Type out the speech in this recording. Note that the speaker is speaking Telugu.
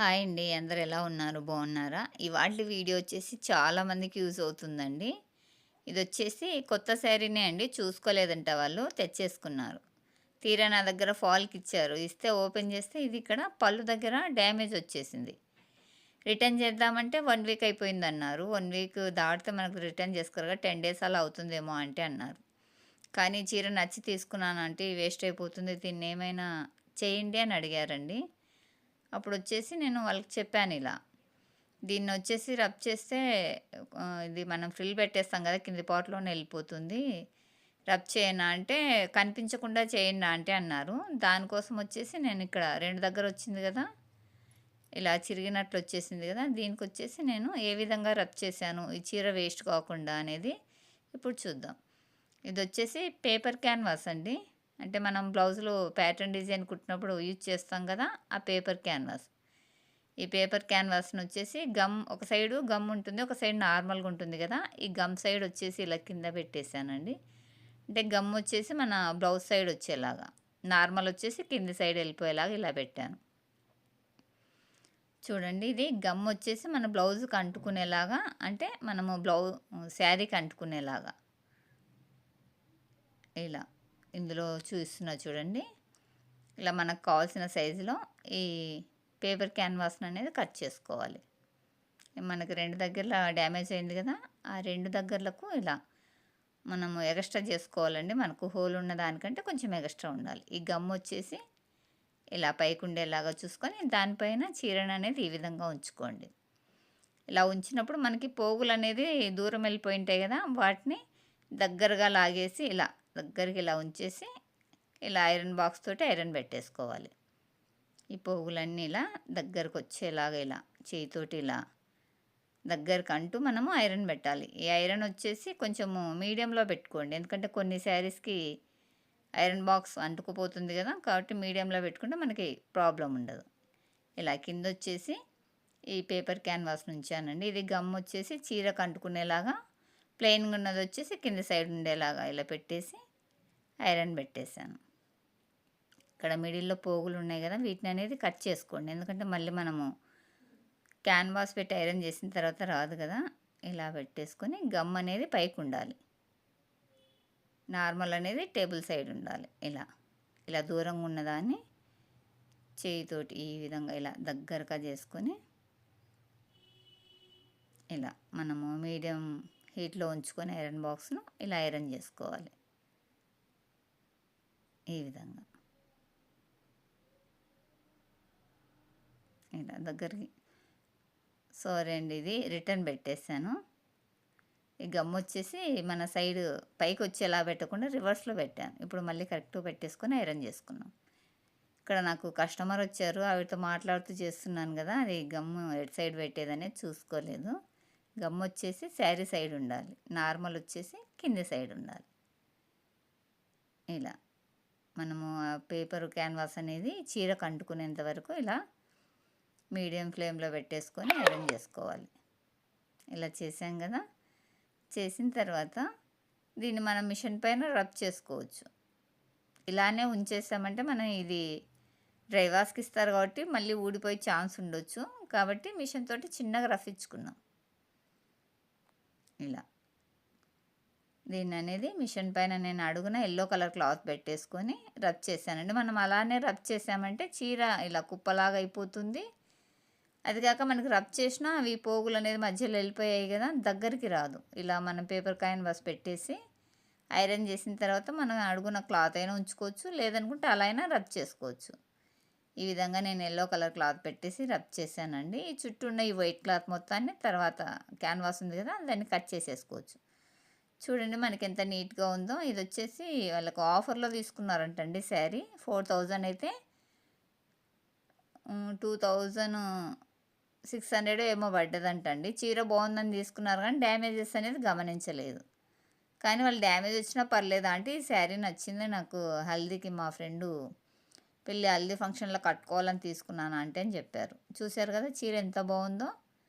హాయ్ అండి. అందరు ఎలా ఉన్నారు? బాగున్నారా? ఇవాళ వీడియో వచ్చేసి చాలామందికి యూజ్ అవుతుందండి. ఇది వచ్చేసి కొత్త శారీనే అండి. చూసుకోలేదంట వాళ్ళు. తెచ్చేసుకున్నారు. తీరా నా దగ్గర ఫాల్కి ఇచ్చారు. ఇస్తే ఓపెన్ చేస్తే ఇది ఇక్కడ పళ్ళు దగ్గర డ్యామేజ్ వచ్చేసింది. రిటర్న్ చేద్దామంటే వన్ వీక్ అయిపోయింది అన్నారు వన్ వీక్ దాటితే మనకు రిటర్న్ చేసుకోరుగా టెన్ డేస్ అలా అవుతుందేమో అంటే అన్నారు. కానీ చీర నచ్చి తీసుకున్నాను అంటే వేస్ట్ అయిపోతుంది. దీన్ని ఏమైనా చేయండి అని అడిగారండి. అప్పుడు వచ్చేసి నేను వాళ్ళకి చెప్పాను ఇలా. దీన్ని వచ్చేసి రబ్ చేస్తే ఇది మనం ఫ్రిల్ పెట్టేస్తాం కదా కింది పాటలోనే వెళ్ళిపోతుంది. రబ్ చేయనా అంటే కనిపించకుండా చేయండి అంటే అన్నారు. దానికోసం వచ్చేసి నేను ఇక్కడ రెండు దగ్గర వచ్చింది కదా ఇలా చిరిగినట్లు వచ్చేసింది కదా దీనికి వచ్చేసి నేను ఏ విధంగా రబ్ చేశాను ఈ చీర వేస్ట్ కాకుండా అనేది ఇప్పుడు చూద్దాం. ఇది వచ్చేసి పేపర్ క్యాన్వాస్ అండి. అంటే మనం బ్లౌజులు ప్యాటర్న్ డిజైన్ కుట్టినప్పుడు యూజ్ చేస్తాం కదా ఆ పేపర్ క్యాన్వాస్. ఈ పేపర్ క్యాన్వాస్ని వచ్చేసి గమ్ ఒక సైడు గమ్ ఉంటుంది ఒక సైడ్ నార్మల్గా ఉంటుంది కదా ఈ గమ్ సైడ్ వచ్చేసి ఇలా కింద పెట్టేశానండి. అంటే గమ్ వచ్చేసి మన బ్లౌజ్ సైడ్ వచ్చేలాగా నార్మల్ వచ్చేసి కింది సైడ్ వెళ్ళిపోయేలాగా ఇలా పెట్టాను. చూడండి ఇది గమ్ వచ్చేసి మన బ్లౌజ్కి అంటుకునేలాగా అంటే మనము బ్లౌ శారీకి అంటుకునేలాగా. ఇలా. ఇందులో చూస్తున్నా చూడండి. ఇలా మనకు కావాల్సిన సైజులో ఈ పేపర్ క్యాన్వాస్ని అనేది కట్ చేసుకోవాలి. మనకి రెండు దగ్గరలో డ్యామేజ్ అయింది కదా ఆ రెండు దగ్గరలకు ఇలా మనము ఎగస్ట్రా చేసుకోవాలండి. మనకు హోల్ ఉన్న దానికంటే కొంచెం ఎగస్ట్రా ఉండాలి. ఈ గమ్ వచ్చేసి ఇలా పైకి ఉండేలాగా చూసుకొని దానిపైన చీరను అనేది ఈ విధంగా ఉంచుకోండి. ఇలా ఉంచినప్పుడు మనకి పోగులు అనేది దూరం వెళ్ళిపోయి ఉంటాయి కదా వాటిని దగ్గరగా లాగేసి ఇలా దగ్గరికి ఇలా ఉంచేసి ఇలా ఐరన్ బాక్స్ తోటి ఐరన్ పెట్టేసుకోవాలి. ఈ పోగులన్నీ ఇలా దగ్గరకు వచ్చేలాగా ఇలా చేయితోటి ఇలా దగ్గరకు అంటూ మనము ఐరన్ పెట్టాలి. ఈ ఐరన్ వచ్చేసి కొంచెము మీడియంలో పెట్టుకోండి. ఎందుకంటే కొన్ని శారీస్కి ఐరన్ బాక్స్ అంటుకుపోతుంది కదా కాబట్టి మీడియంలో పెట్టుకుంటే మనకి ప్రాబ్లం ఉండదు. ఇలా కింద వచ్చేసి ఈ పేపర్ క్యాన్వాస్ నుంచానండి. ఇది గమ్ వచ్చేసి చీరకు అంటుకునేలాగా ప్లెయిన్గా ఉన్నది వచ్చేసి కింద సైడ్ ఉండేలాగా ఇలా పెట్టేసి ఐరన్ పెట్టేశాను. ఇక్కడ మిడిల్లో పోగులు ఉన్నాయి కదా వీటిని అనేది కట్ చేసుకోండి. ఎందుకంటే మళ్ళీ మనము క్యాన్వాస్ పెట్టి ఐరన్ చేసిన తర్వాత రాదు కదా ఇలా పెట్టేసుకొని గమ్ అనేది పైకి ఉండాలి. నార్మల్ అనేది టేబుల్ సైడ్ ఉండాలి. ఇలా ఇలా దూరంగా ఉన్నదాన్ని చేయితోటి ఈ విధంగా ఇలా దగ్గరగా చేసుకొని ఇలా మనము మీడియం హీట్లో ఉంచుకొని ఐరన్ బాక్స్ను ఇలా ఐరన్ చేసుకోవాలి. ఈ విధంగా. ఇలా దగ్గరికి. సారీ అండి ఇది రిటర్న్ పెట్టేశాను. ఈ గమ్ వచ్చేసి మన సైడ్ పైకి వచ్చేలా పెట్టకుండా రివర్స్లో పెట్టాను. ఇప్పుడు మళ్ళీ కరెక్ట్గా పెట్టేసుకొని ఐరన్ చేసుకున్నాం. ఇక్కడ నాకు కస్టమర్ వచ్చారు ఆవిడతో మాట్లాడుతూ చేస్తున్నాను కదా అది గమ్ము ఎటు సైడ్ పెట్టేదనేది చూసుకోలేదు. గమ్ వచ్చేసి శారీ సైడ్ ఉండాలి. నార్మల్ వచ్చేసి కింది సైడ్ ఉండాలి. ఇలా. మనము ఆ పేపర్ క్యాన్వాస్ అనేది చీరకు అంటుకునేంత వరకు ఇలా మీడియం ఫ్లేమ్లో పెట్టేసుకొని అరేంజ్ చేసుకోవాలి. ఇలా చేసాం కదా? చేసిన తర్వాత దీన్ని మనం మిషన్ పైన రబ్ చేసుకోవచ్చు. ఇలానే ఉంచేసామంటే మనం ఇది డ్రై వాష్కి ఇస్తారు కాబట్టి మళ్ళీ ఊడిపోయే ఛాన్స్ ఉండొచ్చు. కాబట్టి మిషన్ తోటి చిన్నగా రఫ్ ఇచ్చుకున్నాం. ఇలా. దీన్ని అనేది మిషన్ పైన నేను అడుగున ఎల్లో కలర్ క్లాత్ పెట్టేసుకొని రబ్ చేశానండి. మనం అలానే రబ్ చేసామంటే చీర ఇలా కుప్పలాగా అయిపోతుంది. అది కాక మనకి రబ్ చేసినా అవి పోగులు అనేది మధ్యలో వెళ్ళిపోయాయి కదా దగ్గరికి రాదు. ఇలా మనం పేపర్ కాయిన్ బస్ పెట్టేసి ఐరన్ చేసిన తర్వాత మనం అడుగున క్లాత్ అయినా ఉంచుకోవచ్చు లేదనుకుంటే అలా అయినా రబ్ చేసుకోవచ్చు. ఈ విధంగా నేను ఎల్లో కలర్ క్లాత్ పెట్టేసి రబ్ చేశానండి. ఈ చుట్టూ ఉన్న ఈ వైట్ క్లాత్ మొత్తాన్ని తర్వాత క్యాన్వాస్ ఉంది కదా దాన్ని కట్ చేసేసుకోవచ్చు. చూడండి మనకి ఎంత నీట్గా ఉందో. ఇది వచ్చేసి వాళ్ళకు ఆఫర్లో తీసుకున్నారంటండి శారీ. ఫోర్ థౌజండ్ అయితే టూ థౌజండ్ సిక్స్ హండ్రెడ్ ఏమో పడ్డదంటండి. చీర బాగుందని తీసుకున్నారు కానీ డ్యామేజెస్ అనేది గమనించలేదు. కానీ వాళ్ళు డ్యామేజ్ వచ్చినా పర్లేదు. అంటే ఈ శారీ నచ్చింది నాకు. హల్దీకి మా ఫ్రెండు పెళ్ళి హల్దీ ఫంక్షన్లో కట్టుకోవాలని తీసుకున్నాను అంటే అని చెప్పారు. చూశారు కదా చీర ఎంత బాగుందో.